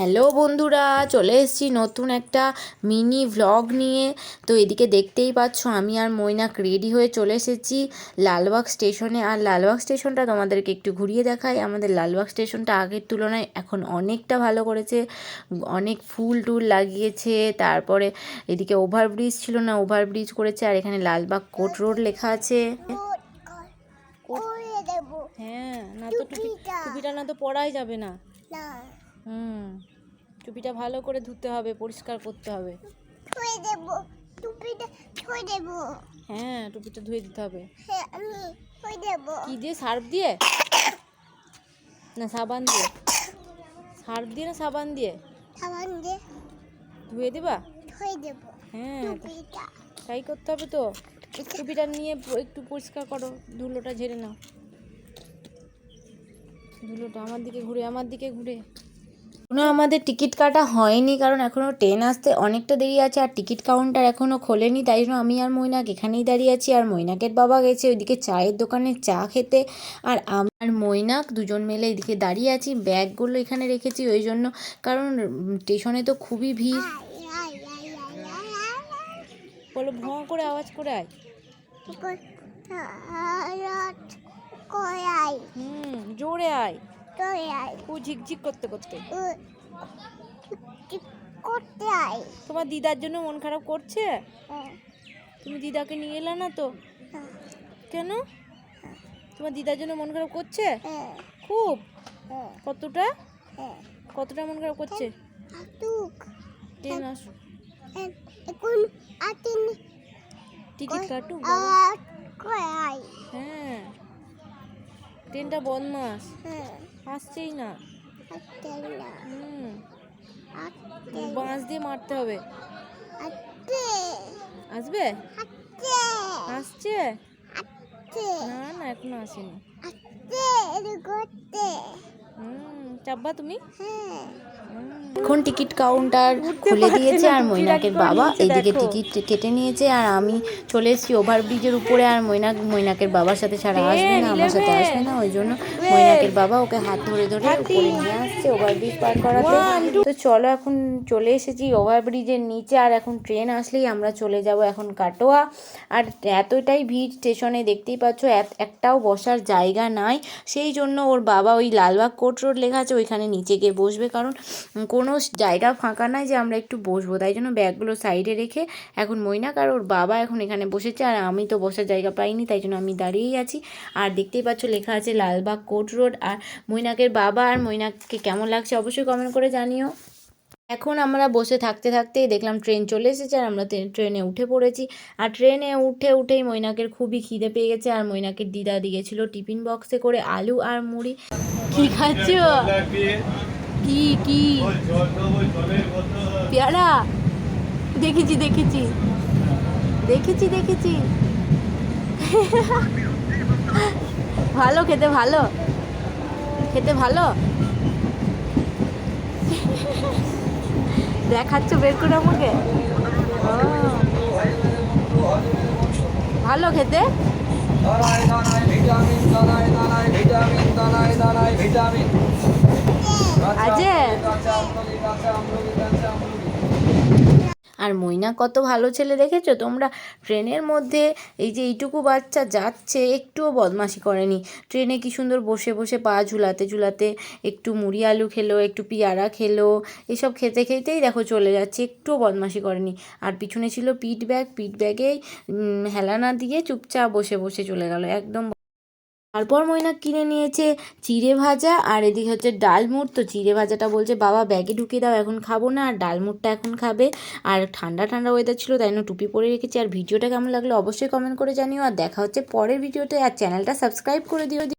Hello বন্ধুরা চলে এসেছি নতুন একটা মিনি ভ্লগ নিয়ে তো এদিকে দেখতেই পাচ্ছ আমি আর মৈনাক রেডি হয়ে চলে এসেছি লালবাগ স্টেশনে আর লালবাগ স্টেশনটা তোমাদেরকে একটু ঘুরিয়ে দেখাই আমাদের লালবাগ স্টেশনটা আগের তুলনায় এখন অনেকটা ভালো করেছে অনেক ফুল টুল লাগিয়েছে তারপরে এদিকে ওভারব্রিজ ছিল না ওভারব্রিজ করেছে আর এখানে লালবাগ কোট রোড লেখা আছে হ্যাঁ না তো টুপি টুপিটা। না তো পরাই যাবে না হুম টুপিটা ভালো করে ধুতে হবে পরিষ্কার করতে হবে। ছুঁয়ে দেবো টুপিটা ছুঁয়ে দেবো। হ্যাঁ টুপিটা ধুয়ে দিতে হবে। হ্যাঁ আমি ছুঁয়ে দেবো। কি দিয়ে সার্ফ দিয়ে? না সাবান দিয়ে। সার্ফ দিয়ে না সাবান দিয়ে? সাবান দিয়ে। ধুয়ে দিবা? ছুঁয়ে দেবো হ্যাঁ টুপিটা। তাই করতে হবে তো। টুপিটা নিয়ে একটু পরিষ্কার করো ধুলোটা ঝেড়ে নাও। ধুলোটা আমার দিকে ঘুরে আমার দিকে ঘুরে। এখনও আমাদের টিকিট কাটা হয়নি কারণ এখনও ট্রেন আসতে অনেকটা দেরি আছে আর টিকিট কাউন্টার এখনও খোলেনি তাই জন্য আমি আর মৈনাক এখানেই দাঁড়িয়ে আছি আর মৈনাকের বাবা গেছে ওইদিকে চায়ের দোকানে চা খেতে আর আমার মৈনাক দুজন মিলে এদিকে দাঁড়িয়ে আছি ব্যাগগুলো এখানে রেখেছি ওই জন্য কারণ স্টেশনে তো খুবই ভিড়। বলো ভঁ করে আওয়াজ করে আয়। হুম জোরে আয়। কয়াই ও ঝিকঝিক করতে করতে। করতে আই তোমার দিদার জন্য মন খারাপ করছে? তুমি দিদাকে নিয়ে এলে না তো? কেন? তোমার দিদার জন্য মন খারাপ করছে? খুব? কতটা? কতটা মন খারাপ করছে? ট্রেন আস এখন টিকিট কাটু বাবা। হ্যাঁ। ট্রেনটা বদমাস হ্যাঁ। আসছেই না। হুম। বাঁশ দিয়ে মারতে হবে। আসবে? আসছে। না না এখনও আসেনি। হুম চাপবা তুমি? হ্যাঁ। এখন টিকিট কাউন্টার খুলে দিয়েছে আর মৈনাকের বাবা এইদিকে টিকিট কেটে নিয়েছে আর আমি চলে এসেছি ওভারব্রিজের উপরে আর মৈনাক মৈনাকের বাবার সাথে ছাড়া আসবে না আমার সাথে আসবে না ওই জন্য মৈনাকের বাবা ওকে হাত ধরে ধরে উপরে নিয়ে আসছে ওভারব্রিজ পার করাতে। তো চলো এখন চলে এসেছি ওভারব্রিজের নিচে আর এখন ট্রেন আসলেই আমরা চলে যাব এখন কাটোয়া। আর এতটাই ভিড় স্টেশনে দেখতেই পাচ্ছ এক- একটাও বসার জায়গা নাই। সেই জন্য ওর বাবা ওই লালবাগ কোর্ট রোড লেখা আছে ওইখানে নিচে গিয়ে বসবে। কারণ কোনো জায়গা ফাঁকা নাই যে আমরা একটু বসবো। তাই জন্য ব্যাগগুলো সাইডে রেখে এখন মৈনাক আর ওর বাবা এখন এখানে বসেছে আর আমি তো বসার জায়গা পাইনি, তাই জন্য আমি দাঁড়িয়েই আছি। আর দেখতেই পাচ্ছ লেখা আছে লালবাগ কোর্ট রোড আর মৈনাকের বাবা আর মৈনাককে কেমন লাগছে অবশ্যই কমেন্ট করে জানিও। এখন আমরা বসে থাকতে থাকতেই দেখলাম ট্রেন চলে এসেছে আর আমরা ট্রেনে উঠে পড়েছি। আর ট্রেনে উঠে উঠেই মৈনাকের খুবই খিদে পেয়ে গেছে আর মৈনাকের দিদা দিয়েছিল টিফিন বক্সে করে আলু আর মুড়ি। কি খাচ্ছ? কি কি? পেয়ারা? দেখেছি দেখেছি। দেখেছি দেখেছি। ভালো, খেতে ভালো। খেতে ভালো? দেখাচ্ছ বের করে আমাকে। ভালো খেতে? ভিটামিন ভিটামিন দানায় ভিটামিন। আর মইনা কত ভালো ছেলে দেখেছ? তোমরা ট্রেনের মধ্যে এই যে এইটুকু বাচ্চা যাচ্ছে, একটুও বদমাশি করেনি। ট্রেনে কি সুন্দর বসে বসে পা ঝুলাতে ঝুলাতে একটু মুড়ি আলু খেলো, একটু পেয়ারা খেলো, এসব খেতে খেতেই দেখো চলে যাচ্ছে, একটুও বদমাশি করেনি। আর পিছনে ছিল পিট ব্যাগ পিট ব্যাগেই হেলানা দিয়ে চুপচাপ বসে বসে চলে গেল, একদম তারপর ময়না কিনে নিয়েছে চিড়ে ভাজা আর এদিকে হচ্ছে ডালমুড় তো চিড়ে ভাজাটা বলছে, বাবা, ব্যাগে ঢুকিয়ে দাও, এখন খাব না, আর ডালমুড়টা এখন খাবে। আর ঠান্ডা ঠান্ডা ওয়েদার ছিল, তাই জন্য টুপি পরে রেখেছি। আর ভিডিওটা কেমন লাগল অবশ্যই কমেন্ট করে জানিও। আর দেখা হচ্ছে পরের ভিডিওতে। আর চ্যানেলটা সাবস্ক্রাইব করে দিও।